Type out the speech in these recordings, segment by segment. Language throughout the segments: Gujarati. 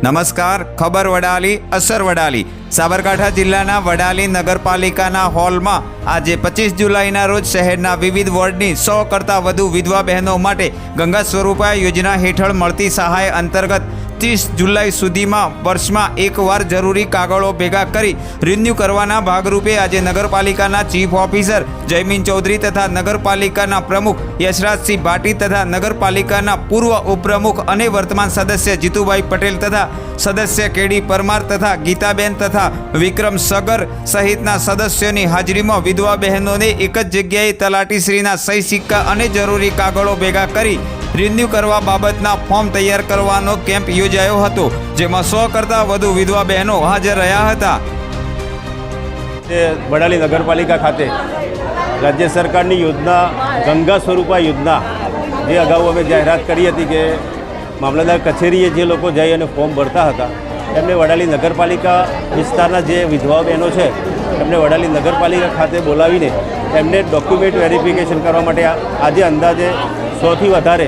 નમસ્કાર, ખબર વડાલી, અસર વડાલી. સાબરકાંઠા જિલ્લાના વડાલી નગરપાલિકાના હોલમાં આજે પચીસ જુલાઈના રોજ શહેરના વિવિધ વોર્ડની સો કરતાં વધુ વિધવા બહેનો માટે ગંગા સ્વરૂપા યોજના હેઠળ મળતી સહાય અંતર્ગત ત્રીસ જુલાઈ સુધીમાં વર્ષમાં એકવાર જરૂરી કાગળો ભેગા કરી રિન્યૂ કરવાના ભાગરૂપે આજે નગરપાલિકાના ચીફ ઓફિસર જયમીન ચૌધરી તથા નગરપાલિકાના પ્રમુખ યશરાજસિંહ ભાટી તથા નગરપાલિકાના પૂર્વ ઉપપ્રમુખ અને વર્તમાન સદસ્ય જીતુભાઈ પટેલ તથા સદસ્ય કેડી પરમાર તથા ગીતાબેન તથા વિક્રમ સગર સહિતના સદસ્યોની હાજરીમાં વિધવા બહેનોને એક જ જગ્યાએ તલાટીશ્રીના સહી સિક્કા અને જરૂરી કાગળો ભેગા કરી રિન્યૂ કરવા બાબતના ફોર્મ તૈયાર કરવાનો કેમ્પ યોજાયો હતો, જેમાં સો કરતાં વધુ વિધવા બહેનો હાજર રહ્યા હતા. વડાલી નગરપાલિકા ખાતે રાજ્ય સરકારની યોજના, ગંગા સ્વરૂપા યોજના, જે અગાઉ અમે જાહેરાત કરી હતી કે મામલતદાર કચેરીએ જે લોકો જઈ અને ફોર્મ ભરતા હતા એમને વડાલી નગરપાલિકા વિસ્તારના જે વિધવા બહેનો છે એમને વડાલી નગરપાલિકા ખાતે બોલાવીને એમને ડોક્યુમેન્ટ વેરિફિકેશન કરવા માટે આજે અંદાજે સોથી વધારે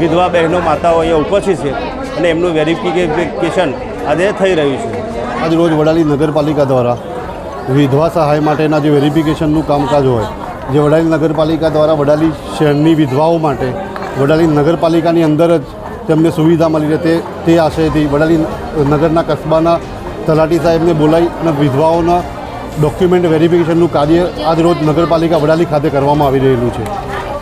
વિધવા બહેનો માતાઓ અહીંયા ઉપસ્થિત છે અને એમનું વેરિફિકેશન આજે થઈ રહ્યું છે. આજ રોજ વડાલી નગરપાલિકા દ્વારા વિધવા સહાય માટેના જે વેરિફિકેશનનું કામકાજ હોય, જે વડાલી નગરપાલિકા દ્વારા વડાલી શહેરની વિધવાઓ માટે વડાલી નગરપાલિકાની અંદર જ તેમને સુવિધા મળી રહે તે તે આશયથી વડાલી નગરના કસ્બાના તલાટી સાહેબને બોલાવી અને વિધવાઓના ડોક્યુમેન્ટ વેરિફિકેશનનું કાર્ય આજ રોજ નગરપાલિકા વડાલી ખાતે કરવામાં આવી રહેલું છે.